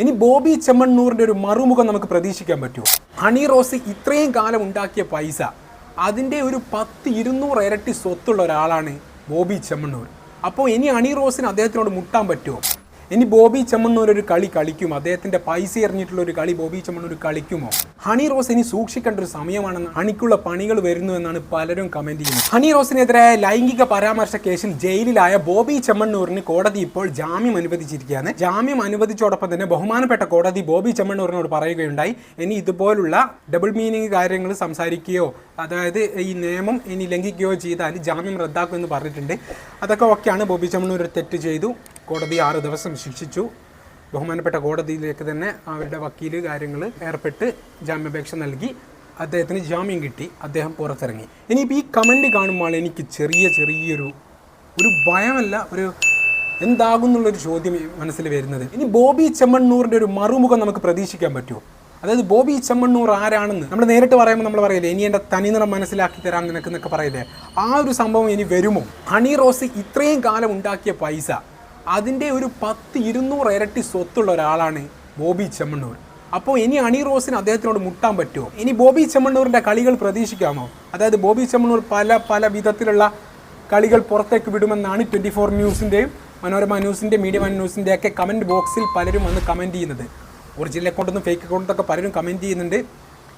ഇനി ബോബി ചെമ്മണ്ണൂറിന്റെ ഒരു മറുമുഖം നമുക്ക് പ്രതീക്ഷിക്കാൻ പറ്റുമോ? ഹണി റോസ് ഇത്രയും കാലം ഉണ്ടാക്കിയ പൈസ അതിന്റെ ഒരു പത്ത് ഇരുന്നൂറ് ഇരട്ടി സ്വത്തുള്ള ഒരാളാണ് ബോബി ചെമ്മണ്ണൂർ. അപ്പോൾ ഇനി അണി റോസിന് അദ്ദേഹത്തിനോട് മുട്ടാൻ പറ്റുമോ? ഇനി ബോബി ചെമ്മണ്ണൂർ ഒരു കളി കളിക്കും. അദ്ദേഹത്തിന്റെ പൈസ എറിഞ്ഞിട്ടുള്ള ഒരു കളി ബോബി ചെമ്മണ്ണൂർ കളിക്കുമോ? ഹണി റോസ് ഇനി സൂക്ഷിക്കേണ്ട ഒരു സമയമാണെന്ന് ഹണിക്കുള്ള പണികൾ വരുന്നു എന്നാണ് പലരും കമന്റ് ചെയ്യുന്നത്. ഹണി റോസിനെതിരെ ലൈംഗിക പരാമർശ കേസിൽ ജയിലിലായ ബോബി ചെമ്മണ്ണൂറിന് കോടതി ഇപ്പോൾ ജാമ്യം അനുവദിച്ചിരിക്കുകയാണ്. ജാമ്യം അനുവദിച്ചോടൊപ്പം തന്നെ ബഹുമാനപ്പെട്ട കോടതി ബോബി ചെമ്മണ്ണൂറിനോട് പറയുകയുണ്ടായി. ഇനി ഇതുപോലുള്ള ഡബിൾ മീനിങ് കാര്യങ്ങൾ സംസാരിക്കുകയോ അതായത് ഈ നിയമം ഇനി ലംഘിക്കുകയോ ചെയ്താൽ ജാമ്യം റദ്ദാക്കുമെന്ന് പറഞ്ഞിട്ടുണ്ട്. അതൊക്കെ ഒക്കെയാണ് ബോബി ചെമ്മണ്ണൂർ തെറ്റ് ചെയ്തു. കോടതി ആറ് ദിവസം ശിക്ഷിച്ചു. ബഹുമാനപ്പെട്ട കോടതിയിലേക്ക് തന്നെ അവരുടെ വക്കീൽ കാര്യങ്ങൾ ഏർപ്പെട്ട് ജാമ്യാപേക്ഷ നൽകി. അദ്ദേഹത്തിന് ജാമ്യം കിട്ടി. അദ്ദേഹം പുറത്തിറങ്ങി. ഇനിയിപ്പോൾ ഈ കമന്റ് കാണുമ്പോൾ എനിക്ക് ചെറിയ ചെറിയൊരു ഒരു ഭയമല്ല ഒരു എന്താകുന്നുള്ളൊരു ചോദ്യം മനസ്സിൽ വരുന്നത്. ഇനി ബോബി ചെമ്മണ്ണൂറിന്റെ ഒരു മറുമുഖം നമുക്ക് പ്രതീക്ഷിക്കാൻ പറ്റുമോ? അതായത് ബോബി ചെമ്മണ്ണൂർ ആരാണെന്ന് നമ്മൾ നേരിട്ട് പറയുമ്പോൾ നമ്മൾ പറയില്ലേ ഇനി എന്റെ തനിനിറം മനസ്സിലാക്കി തരാം നിനക്ക് എന്നൊക്കെ പറയില്ലേ? ആ ഒരു സംഭവം ഇനി വരുമോ? ഹണി റോസ് ഇത്രയും കാലം ഉണ്ടാക്കിയ പൈസ അതിന്റെ ഒരു പത്ത് ഇരുന്നൂറ് ഇരട്ടി സ്വത്തുള്ള ഒരാളാണ് ബോബി ചെമ്മണ്ണൂർ. അപ്പോൾ ഇനി അണി റോസിന് അദ്ദേഹത്തിനോട് മുട്ടാൻ പറ്റുമോ? ഇനി ബോബി ചെമ്മണ്ണൂരിന്റെ കളികൾ പ്രതീക്ഷിക്കാമോ? അതായത് ബോബി ചെമ്മണ്ണൂർ പല പല വിധത്തിലുള്ള കളികൾ പുറത്തേക്ക് വിടുമെന്നാണ് ട്വന്റി ഫോർ ന്യൂസിന്റെയും മനോരമ ന്യൂസിന്റെ മീഡിയ വൺ ന്യൂസിന്റെ ഒക്കെ കമന്റ് ബോക്സിൽ പലരും വന്ന് കമന്റ് ചെയ്യുന്നത്. ഒറിജിനൽ അക്കൗണ്ടൊന്നും ഫേക്ക് അക്കൗണ്ടൊക്കെ പലരും കമന്റ് ചെയ്യുന്നുണ്ട്.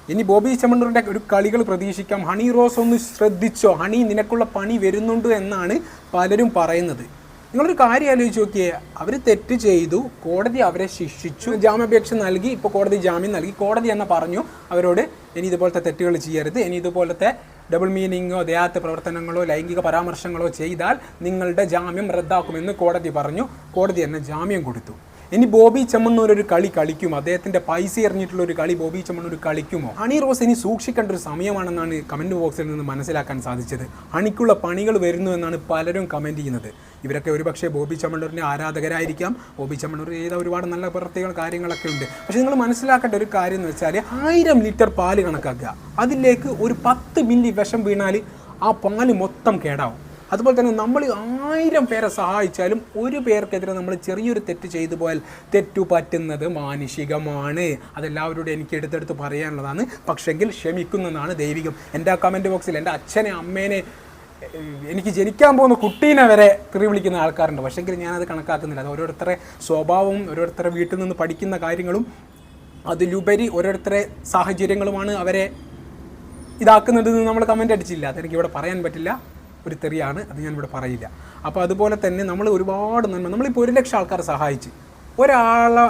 ഇനി ബോബി ചെമ്മണ്ണൂരിന്റെ ഒരു കളികൾ പ്രതീക്ഷിക്കാം. ഹണി റോസ് ഒന്ന് ശ്രദ്ധിച്ചോ? ഹണി നിനക്കുള്ള പണി വരുന്നുണ്ട് എന്നാണ് പലരും പറയുന്നത്. നിങ്ങളൊരു കാര്യം ആലോചിച്ച് നോക്കിയേ. അവർ തെറ്റ് ചെയ്തു കോടതി അവരെ ശിക്ഷിച്ചു. ജാമ്യാപേക്ഷ നൽകി ഇപ്പോൾ കോടതി ജാമ്യം നൽകി. കോടതി എന്ന പറഞ്ഞു അവരോട് ഇനി ഇതുപോലത്തെ തെറ്റുകൾ ചെയ്യരുത്. ഇനി ഇതുപോലത്തെ ഡബിൾ മീനിങ്ങോ ദയാത്ത പ്രവർത്തനങ്ങളോ ലൈംഗിക പരാമർശങ്ങളോ ചെയ്താൽ നിങ്ങളുടെ ജാമ്യം റദ്ദാക്കുമെന്ന് കോടതി പറഞ്ഞു. കോടതി എന്നെ ജാമ്യം കൊടുത്തു. ഇനി ബോബി ചെമ്മണ്ണൂർ ഒരു കളി കളിക്കുമോ അദ്ദേഹത്തിന്റെ പൈസ എറിഞ്ഞിട്ടുള്ള ഒരു കളി ബോബി ചെമ്മണ്ണൂർ കളിക്കുമോ? ഹണി റോസ് ഇനി സൂക്ഷിക്കേണ്ട ഒരു സമയമാണെന്നാണ് കമന്റ് ബോക്സിൽ നിന്ന് മനസ്സിലാക്കാൻ സാധിച്ചത്. ഹണിക്കുള്ള പണികൾ വരുന്നു എന്നാണ് പലരും കമന്റ് ചെയ്യുന്നത്. ഇവരൊക്കെ ഒരുപക്ഷെ ബോബി ചെമ്മണ്ണൂരിന്റെ ആരാധകരായിരിക്കാം. ബോബി ചെമ്മണ്ണൂർ ചെയ്ത ഒരുപാട് നല്ല പ്രവൃത്തികൾ കാര്യങ്ങളൊക്കെ ഉണ്ട്. പക്ഷെ നിങ്ങൾ മനസ്സിലാക്കേണ്ട ഒരു കാര്യം എന്ന് വെച്ചാൽ ആയിരം ലിറ്റർ പാൽ കണക്കാക്കുക. അതിലേക്ക് ഒരു പത്ത് മില്ലി വിഷം വീണാൽ ആ പാൽ മൊത്തം കേടാവും. അതുപോലെ തന്നെ നമ്മൾ ആയിരം പേരെ സഹായിച്ചാലും ഒരു പേർക്കെതിരെ നമ്മൾ ചെറിയൊരു തെറ്റ് ചെയ്തു പോയാൽ തെറ്റു പറ്റുന്നത് മാനുഷികമാണ്. അതെല്ലാവരോടും എനിക്ക് എടുത്തെടുത്ത് പറയാനുള്ളതാണ്. പക്ഷെങ്കിൽ ക്ഷമിക്കുന്നതാണ് ദൈവികം. എന്റെ ആ കമന്റ് ബോക്സിൽ എന്റെ അച്ഛനെ അമ്മേനെ എനിക്ക് ജനിക്കാൻ പോകുന്ന കുട്ടീനെ വരെ തെറി വിളിക്കുന്ന ആൾക്കാരുണ്ട്. പക്ഷേങ്കിൽ ഞാനത് കണക്കാക്കുന്നില്ല. അത് ഓരോരുത്തരെ സ്വഭാവവും ഓരോരുത്തരെ വീട്ടിൽ നിന്ന് പഠിക്കുന്ന കാര്യങ്ങളും അതിലുപരി ഓരോരുത്തരെ സാഹചര്യങ്ങളുമാണ് അവരെ ഇതാക്കുന്നത് നമ്മൾ കമന്റ് അടിച്ചില്ല. അതെനിക്ക് ഇവിടെ പറയാൻ പറ്റില്ല. ഒരു തെറിയാണ് അത് ഞാനിവിടെ പറയില്ല. അപ്പോൾ അതുപോലെ തന്നെ നമ്മൾ ഒരുപാട് നന്മ നമ്മളിപ്പോൾ ഒരു ലക്ഷം ആൾക്കാരെ സഹായിച്ച് ഒരാളെ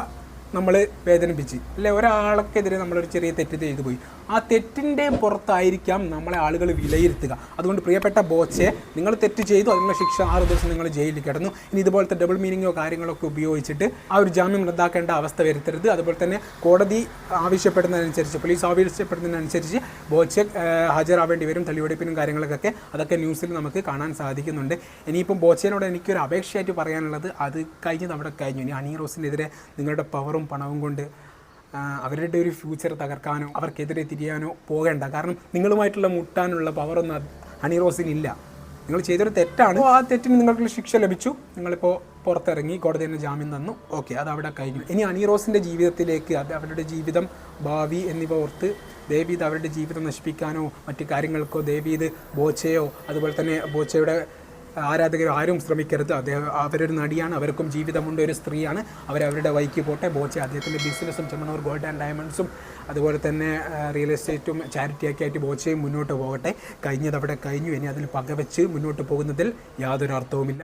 നമ്മൾ വേദനിപ്പിച്ച് അല്ലെ ഒരാൾക്കെതിരെ നമ്മളൊരു ചെറിയ തെറ്റ് ചെയ്തു പോയി. ആ തെറ്റിന്റെ പുറത്തായിരിക്കാം നമ്മളെ ആളുകൾ വിലയിരുത്തുക. അതുകൊണ്ട് പ്രിയപ്പെട്ട ബോച്ചെ നിങ്ങൾ തെറ്റ് ചെയ്തു അതിനുള്ള ശിക്ഷ ആറ് ദിവസം നിങ്ങൾ ജയിലിൽ കിടന്നു. ഇനി ഇതുപോലത്തെ ഡബിൾ മീനിങ്ങോ കാര്യങ്ങളൊക്കെ ഉപയോഗിച്ചിട്ട് ആ ഒരു ജാമ്യം റദ്ദാക്കേണ്ട അവസ്ഥ വരുത്തരുത്. അതുപോലെ തന്നെ കോടതി ആവശ്യപ്പെടുന്നതനുസരിച്ച് പോലീസ് ആവശ്യപ്പെടുന്നതിനനുസരിച്ച് ബോച്ചെ ഹാജരാവേണ്ടി വരും തെളിവെടുപ്പിനും കാര്യങ്ങൾക്കൊക്കെ. അതൊക്കെ ന്യൂസിൽ നമുക്ക് കാണാൻ സാധിക്കുന്നുണ്ട്. ഇനിയിപ്പം ബോച്ചേനോട് എനിക്കൊരു അപേക്ഷയായിട്ട് പറയാനുള്ളത് അത് കഴിഞ്ഞ് നമ്മുടെ കഴിഞ്ഞു. ഇനി അണി റോസിനെതിരെ നിങ്ങളുടെ പവറും പണവും കൊണ്ട് അവരുടെ ഒരു ഫ്യൂച്ചർ തകർക്കാനോ അവർക്കെതിരെ തിരിയാനോ പോകേണ്ട. കാരണം നിങ്ങളുമായിട്ടുള്ള മുട്ടാനുള്ള പവറൊന്നും ഇല്ല. നിങ്ങൾ ചെയ്തൊരു തെറ്റാണ്. ആ തെറ്റിന് നിങ്ങൾക്ക് ശിക്ഷ ലഭിച്ചു. നിങ്ങളിപ്പോൾ പുറത്തിറങ്ങി കോടതി തന്നെ ജാമ്യം തന്നു. ഓക്കെ അത് അവിടെ കഴിഞ്ഞു. ഇനി അണിറോസിന്റെ ജീവിതത്തിലേക്ക് അത് അവരുടെ ജീവിതം ഭാവി എന്നിവ ഓർത്ത് ദേവീത് അവരുടെ ജീവിതം നശിപ്പിക്കാനോ മറ്റു കാര്യങ്ങൾക്കോ ദേവീത് ബോച്ചയോ അതുപോലെ തന്നെ ബോച്ചയുടെ ആരാധകർ ആരും ശ്രമിക്കരുത്. അദ്ദേഹം അവരൊരു നടിയാണ്. അവർക്കും ജീവിതമുണ്ട് ഒരു സ്ത്രീയാണ്. അവരവരുടെ വൈക്ക് പോട്ടെ. ബോച്ചെ അദ്ദേഹത്തിന്റെ ബിസിനസ്സും ചെമ്മണൂർ ഗോൾഡ് ആൻഡ് ഡയമണ്ട്സും അതുപോലെ തന്നെ റിയൽ എസ്റ്റേറ്റും ചാരിറ്റിയൊക്കെ ആയിട്ട് ബോച്ചയും മുന്നോട്ട് പോകട്ടെ. കഴിഞ്ഞത് അവിടെ കഴിഞ്ഞു. ഇനി അതിൽ പകവെച്ച് മുന്നോട്ട് പോകുന്നതിൽ യാതൊരു അർത്ഥവുമില്ല